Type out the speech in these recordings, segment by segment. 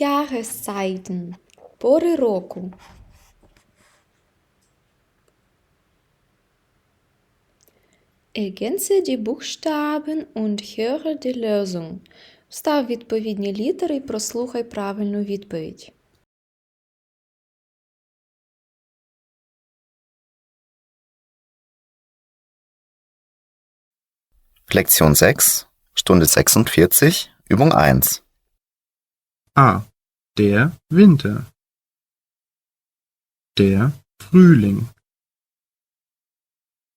Jahreszeiten. Пори року. Ergänze die Buchstaben und höre die Lösung. Встав відповідні літери і прослухай правильну відповідь. Lektion 6, Stunde 46, Übung 1. A. Der Winter. Der Frühling.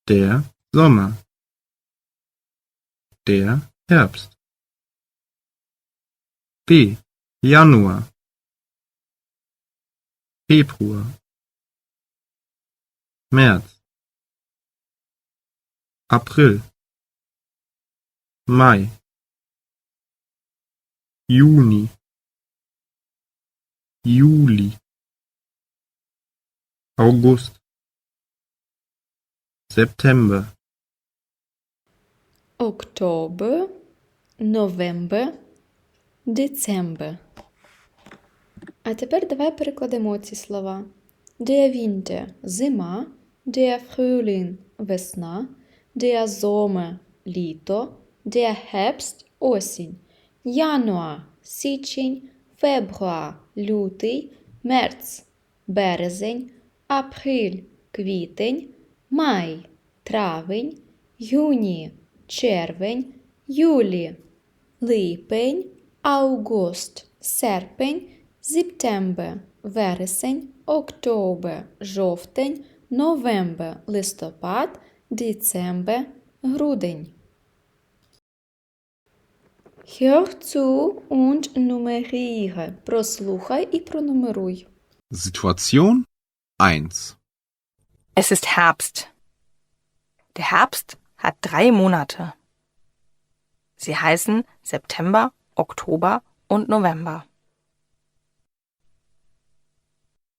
Der Sommer. Der Herbst. B. Januar. Februar. März. April. Mai. Juni. Juli. August. September. Oktober, November, Dezember. А тепер давай перекладемо ці слова. Der Winter – зима, der Frühling – весна, der Sommer – літо, der Herbst – осінь, Januar – січень, Фебруар – лютий, Мерц – березень, Апрель – квітень, Май – травень, Юні – червень, Юлі – липень, Август – серпень, Септембер – вересень, Октобер – жовтень, Новембер – листопад, Децембер – грудень. Hör zu und nummeriere. Прослухай і пронумеруй. Situation 1. Es ist Herbst. Der Herbst hat drei Monate. Sie heißen September, Oktober und November.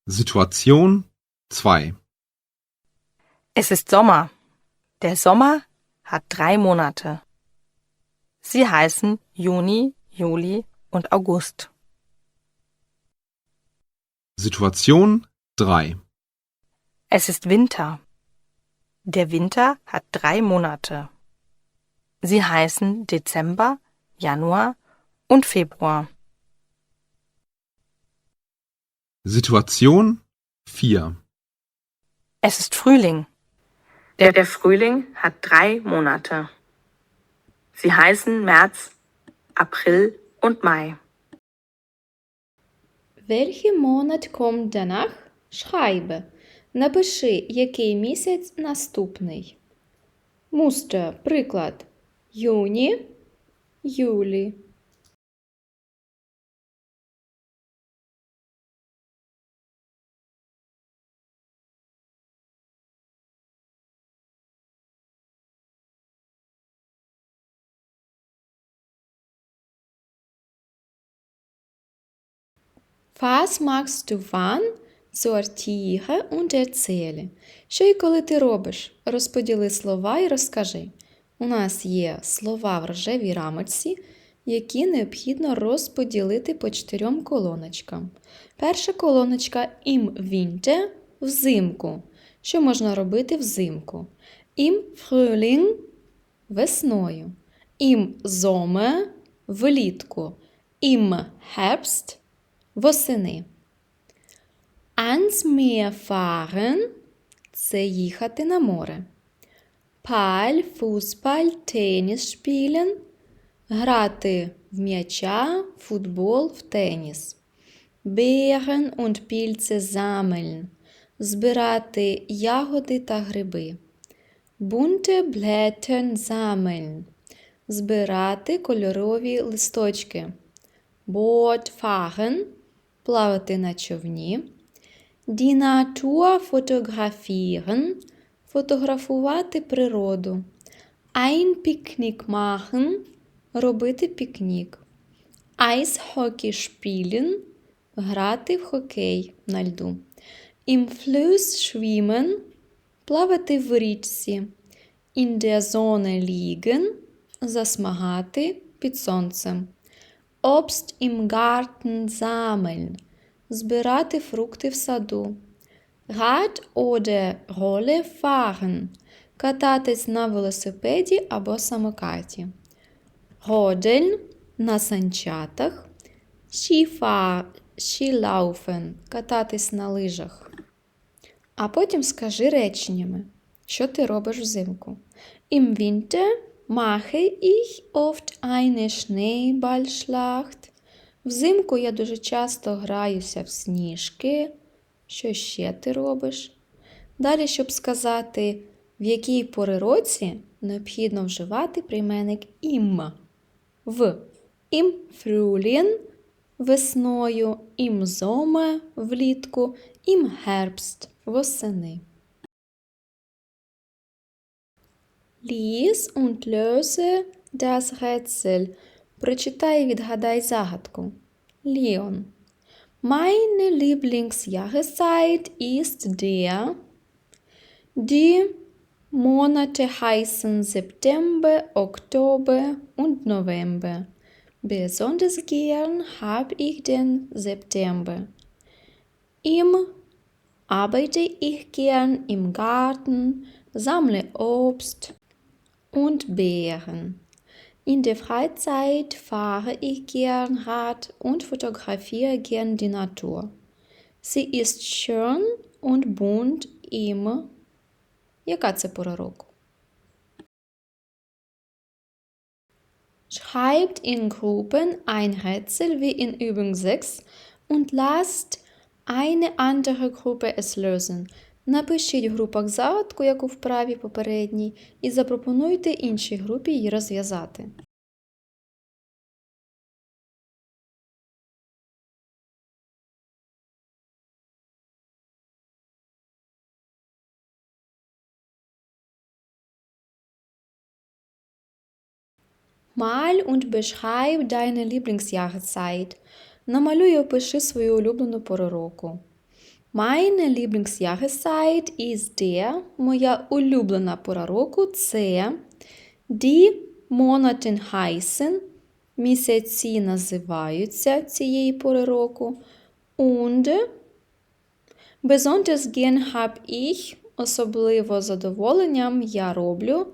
Situation 2. Es ist Sommer. Der Sommer hat drei Monate. Sie heißen Juni, Juli und August. Situation 3. Es ist Winter. Der Winter hat drei Monate. Sie heißen Dezember, Januar und Februar. Situation 4. Es ist Frühling. Der, der Frühling hat drei Monate. Sie heißen März, April und Mai. Welcher Monat kommt danach? Schreibe. Напиши, який місяць наступний. Мустер. Приклад. Юні. Юлі. Was magst du wann? Sortiere und erzähle. Що і коли ти робиш? Розподіли слова і розкажи. У нас є слова в рожевій рамочці, які необхідно розподілити по чотирьом колоночкам. Перша колоночка im Winter – взимку. Що можна робити взимку? Im Frühling – весною. Im Sommer – влітку. Im Herbst – восени. Ans Meer fahren – це їхати на море. Паль, фузбаль, теніс spielen – грати в м'яча, футбол, в теніс. Beeren und Pilze sammeln – збирати ягоди та гриби. Bunte Blättern sammeln – збирати кольорові листочки. Boot fahren – плавати на човні. Die Natur fotografieren – фотографувати природу. Ein Picknick machen – робити пікнік. Eishockey spielen – грати в хокей на льду. Im Fluss schwimmen – плавати в річці. In der Sonne liegen – засмагати під сонцем. Obst im Garten sammeln. Збирати фрукти в саду. Rad oder Rolle fahren. Кататись на велосипеді або самокаті. Rodeln – на санчатах. Skilaufen – кататись на лижах. А потім скажи реченнями, що ти робиш взимку. Im Winter mache ich oft eine Schneeballschlacht. Взимку я дуже часто граюся в сніжки. Що ще ти робиш? Далі, щоб сказати, в якій пори році необхідно вживати прийменник im. В im Frühling – весною, im Sommer – влітку, im Herbst – восени. Lies und löse das Rätsel. Прочитай і відгадай загадку. Leon. Meine Lieblingsjahreszeit ist der. Die Monate heißen September, Oktober und November. Besonders gern habe ich den September. Im arbeite ich gern im Garten, sammle Obst und Beeren. In der Freizeit fahre ich gern Rad und fotografiere gern die Natur. Sie ist schön und bunt immer. Яка це пора року? Schreibt in Gruppen ein Rätsel wie in Übung 6 und lasst eine andere Gruppe es lösen. Напишіть в групах загадку, як у вправі попередній, і запропонуйте іншій групі її розв'язати. Mal und beschreib deine Lieblingsjahreszeit. Намалюй і опиши свою улюблену пору року. Meine Lieblingsjahreszeit ist der, моя улюблена пора року це Die Monaten heißen, місяці називаються цієї пори року. Und besonders gern hab ich, особливо задоволенням я роблю